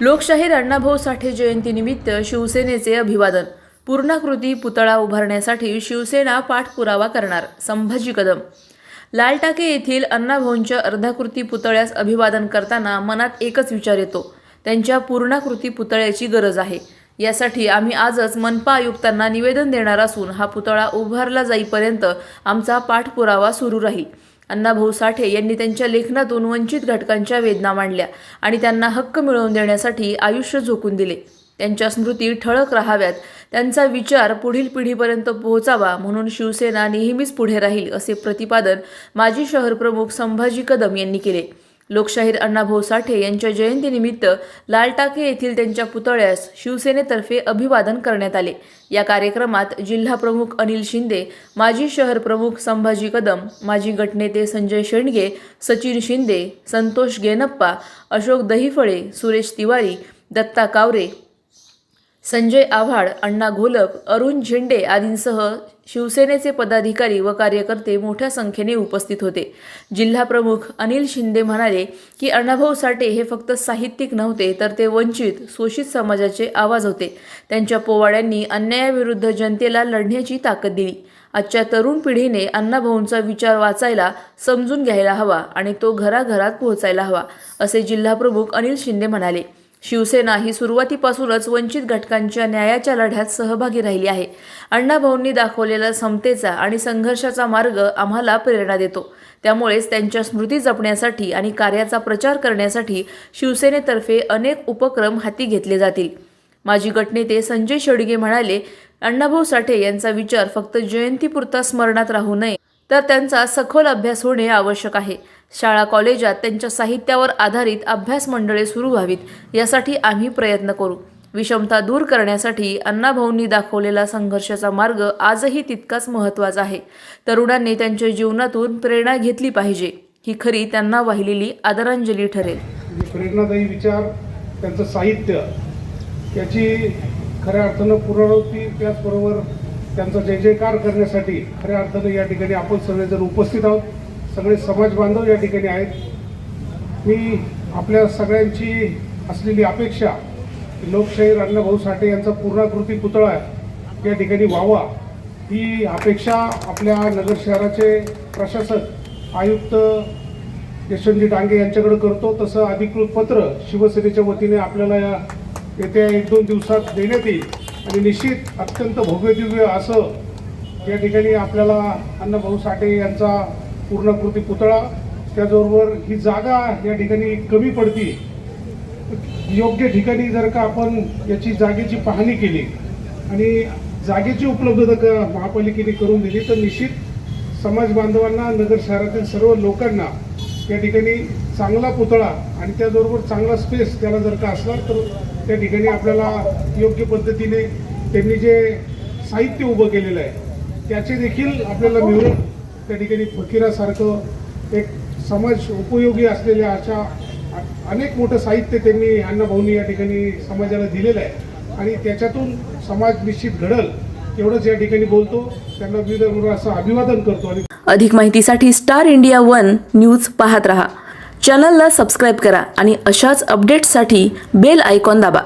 लोकशाहीर अण्णाभाऊ साठे जयंतीनिमित्त शिवसेनेचे अभिवादन. पूर्णाकृती पुतळा उभारण्यासाठी शिवसेना पाठपुरावा करणार. संभाजी कदम. लालटाके येथील अण्णाभाऊंच्या अर्धाकृती पुतळ्यास अभिवादन करताना मनात एकच विचार येतो. त्यांच्या पूर्णाकृती पुतळ्याची गरज आहे. यासाठी आम्ही आजच मनपा आयुक्तांना निवेदन देणार असून हा पुतळा उभारला जाईपर्यंत आमचा पाठपुरावा सुरू राहील. अण्णाभाऊ साठे यांनी त्यांच्या लेखनातून वंचित घटकांच्या वेदना मांडल्या आणि त्यांना हक्क मिळवून देण्यासाठी आयुष्य झोकून दिले. त्यांच्या स्मृती ठळक राहाव्यात त्यांचा विचार पुढील पिढीपर्यंत पोहोचावा म्हणून शिवसेना नेहमीच पुढे राहील असे प्रतिपादन माजी शहरप्रमुख संभाजी कदम यांनी केले. लोकशाहीर अण्णाभाऊ साठे यांच्या जयंतीनिमित्त लालटाके येथील त्यांच्या पुतळ्यास शिवसेनेतर्फे अभिवादन करण्यात आले. या कार्यक्रमात जिल्हा प्रमुख अनिल शिंदे माजी शहर प्रमुख संभाजी कदम माजी गटनेते संजय शेंडगे सचिन शिंदे संतोष गेनप्पा अशोक दहिफळे सुरेश तिवारी दत्ता कावरे संजय आव्हाड अण्णा घोलप अरुण झेंडे आदींसह शिवसेनेचे पदाधिकारी व कार्यकर्ते मोठ्या संख्येने उपस्थित होते. जिल्हाप्रमुख अनिल शिंदे म्हणाले की अण्णाभाऊ साठे हे फक्त साहित्यिक नव्हते तर ते वंचित शोषित समाजाचे आवाज होते. त्यांच्या पोवाड्यांनी अन्यायाविरुद्ध जनतेला लढण्याची ताकद दिली. आजच्या तरुण पिढीने अण्णाभाऊंचा विचार वाचायला समजून घ्यायला हवा आणि तो घराघरात पोहोचायला हवा असे जिल्हाप्रमुख अनिल शिंदे म्हणाले. शिवसेना ही सुरुवातीपासूनच वंचित घटकांच्या न्यायाच्या लढ्यात सहभागी राहिली आहे. अण्णाभाऊंनी दाखवलेला समतेचा आणि संघर्षाचा मार्ग आम्हाला प्रेरणा देतो. त्यामुळेच त्यांच्या स्मृती जपण्यासाठी आणि कार्याचा प्रचार करण्यासाठी शिवसेनेतर्फे अनेक उपक्रम हाती घेतले जातील. माजी गटनेते संजय शेडगे म्हणाले अण्णाभाऊ साठे यांचा विचार फक्त जयंतीपुरता स्मरणात राहू नये तर त्यांचा सखोल अभ्यास होणे आवश्यक आहे. शाळा कॉलेजात त्यांच्या साहित्यावर आधारित अभ्यास मंडळे सुरू व्हावीत यासाठी आम्ही प्रयत्न करू. विषमता दूर करण्यासाठी अण्णाभाऊंनी दाखवलेला संघर्षाचा मार्ग आजही तितकाच महत्त्वाचा आहे. तरुणांनी त्यांच्या जीवनातून प्रेरणा घेतली पाहिजे. ही खरी त्यांना वाहिलेली आदरांजली ठरेल. म्हणजे प्रेरणादायी विचार त्यांचं साहित्य याची खऱ्या अर्थानं पुनरावृत्ती त्याचबरोबर त्यांचा जय जयकार करण्यासाठी खऱ्या अर्थानं या ठिकाणी आपण सगळेजण उपस्थित आहोत. सगळे समाज बांधव या ठिकाणी आहेत. मी आपल्या सगळ्यांची असलेली अपेक्षा लोकशाहीर अण्णाभाऊ साठे यांचा पूर्णाकृती पुतळा या ठिकाणी व्हावा ही अपेक्षा आपल्या नगर शहराचे प्रशासक आयुक्त यशवंतजी डांगे यांच्याकडे करतो. तसं अधिकृत पत्र शिवसेनेच्या वतीने आपल्याला या येत्या एक दोन दिवसात देण्यात येईल आणि निश्चित अत्यंत भव्यदिव्य असं या ठिकाणी आपल्याला अण्णाभाऊ साठे यांचा पूर्णकृती पुतळा त्याचबरोबर ही जागा या ठिकाणी कमी पडती. योग्य ठिकाणी जर का आपण याची जागेची पाहणी केली आणि जागेची उपलब्धता का महापालिकेने करून दिली तर निश्चित समाज बांधवांना नगर शहरातील सर्व लोकांना या ठिकाणी चांगला पुतळा आणि त्याचबरोबर चांगला स्पेस त्याला जर का असला तर त्या ठिकाणी आपल्याला योग्य पद्धतीने त्यांनी जे साहित्य उभं केलेलं आहे त्याचे देखील आपल्याला मिळून त्या ठिकाणी फकीरासारखं एक समाज उपयोगी असलेल्या अशा अनेक मोठं साहित्य त्यांनी अण्णाभाऊंनी या ठिकाणी समाजाला दिलेलं आहे. आणि त्याच्यातून समाज निश्चित घडल एवढंच या ठिकाणी बोलतो. त्यांना विविध असं अभिवादन करतो आणि अधिक माहितीसाठी स्टार इंडिया वन न्यूज पाहत रहा. चॅनलला सबस्क्राईब करा आणि अशाच अपडेट्ससाठी बेल आयकॉन दाबा.